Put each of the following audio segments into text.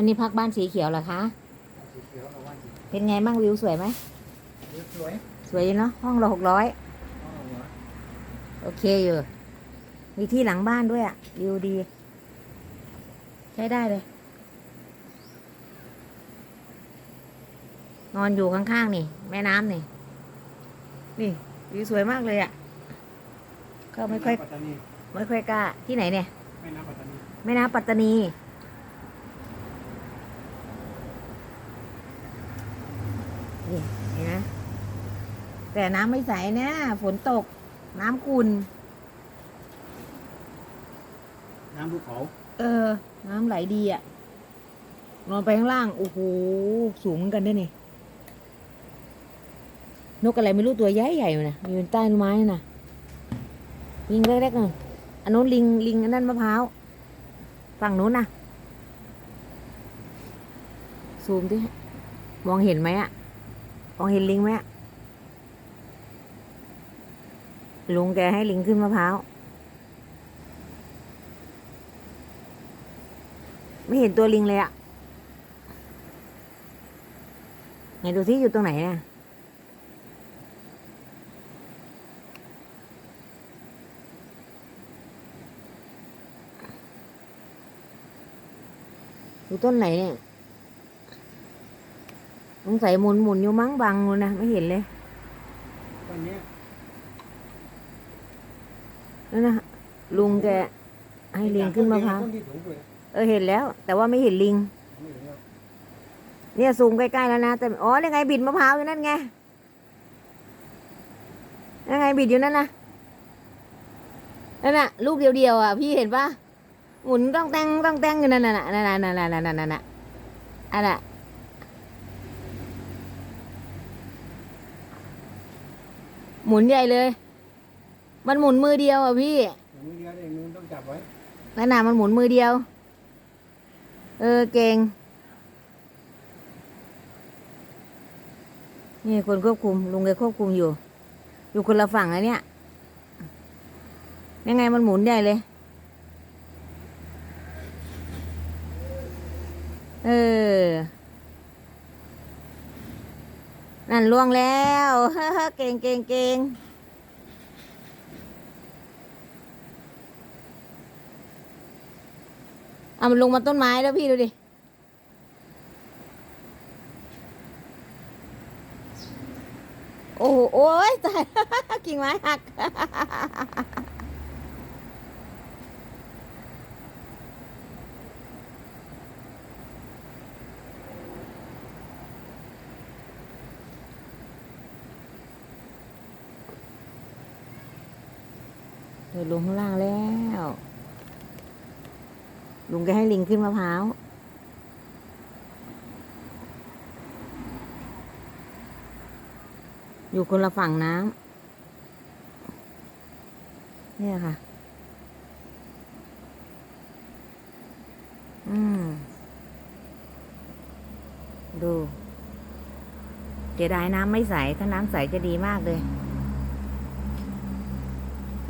วันนี้พักบ้านสีเขียวเหรอคะ สีเขียวกับว่านสีเป็นไงบ้างวิวสวยไหมเขียวสวยสวยอยู่เนาะห้องเราหกร้อยอ๋อเหรอโอเคอยู่ มีที่หลังบ้านด้วยอะวิวดี ใช้ได้เลย นอนอยู่ข้างๆนี่ แม่น้ำนี่ นี่วิวสวยมากเลยอะก็ไม่ค่อย ปัตตานีไม่ค่อยกล้าที่ไหนเนี่ย แม่น้ำปัตตานี แม่น้ำปัตตานี นี่เห็นไหมแต่น้ำไม่ใสนะฝนตก น้ำขุ่นน้ำภูเขา เออ น้ำไหลดีอะนอนไปข้างล่าง โอ้โห สูงเหมือนกันด้วยนี่ นกอะไรไม่รู้ตัวใหญ่ใหญ่ๆอยู่นะอยู่ใต้ต้นไม้น่ะลิงเล็กๆน่ะอันนู้นลิงลิงอันนั้นมะพร้าว ฝั่งนู้นน่ะซูมดิ มองเห็นไหมอะ มองเห็นลิงไหมลุงแกให้ลิงขึ้นมะพร้าวไม่เห็นตัวลิงเลยอะไหนดูที่อยู่ตรงไหนน่ะอยู่ต้นไหนเนี่ย สงสัยหมุนหมุนอยู่มั้งบังนู่นนะไม่เห็นเลยวันเนี้ยนั่นนะลุงแกให้ลิงขึ้นมะพร้าวต้นที่สูงสุดเออเห็นแล้ว แต่ว่าไม่เห็นลิงไม่เห็นหรอกเนี่ยซูมใกล้ๆแล้วนะแต่อ๋อยังไงบิดมะพร้าวอยู่นั่นไงยังไงบิดอยู่นั่นนะนั่นน่ะลูกเดียวๆอะพี่เห็นปะหมุนต้องแตงต้องแตงอยู่นั่นน่ะนั่นน่ะนั่นน่ะนั่นน่ะนั่นน่ะอันน่ะ หมุนใหญ่เลย มันหมุนมือเดียวอะพี่อย่างมือเดียวเองมือต้องจับไว้นั่นน่ะมันหมุนมือเดียว เออเก่ง นี่คนควบคุมลุงแกควบคุมอยู่ อยู่คนละฝั่งนะเนี่ย ยังไงมันหมุนใหญ่เลย เออ นั่นล่วงแล้วเก่งเก่งเก่งเอามันลงมาต้นไม้แล้วพี่ดูดิ โอ้โหโอ้ยตายกิ่งไม้หัก อลงข้างล่างแล้ว ลุงแกให้ลิงขึ้นมะพร้าวอยู่คนละฝั่งน้ำเนี่ยค่ะ อืม ดูเสียดายน้ำไม่ใส ถ้าน้ำใสจะดีมากเลย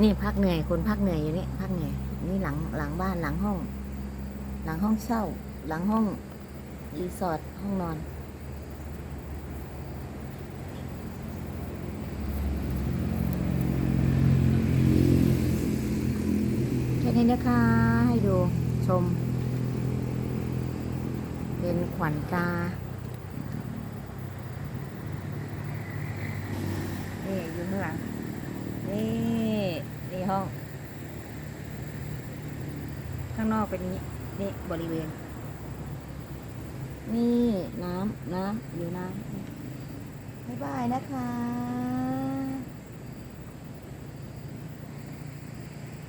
นี่พักเหนื่อยคนพักเหนื่อยอยู่นี่พักเหนื่อยนี่หลังหลังบ้านหลังห้อง หลังห้องเช่า หลังห้องรีสอร์ทห้องนอน แค่นี้นะคะให้ดูชม เป็นขวัญตานี่อยู่ข้างหลังนี่นี่ ห้อง ข้างนอกเป็นนี้ นี่บริเวณ นี่น้ำน้ำอยู่น้ำบ๊ายบายนะคะ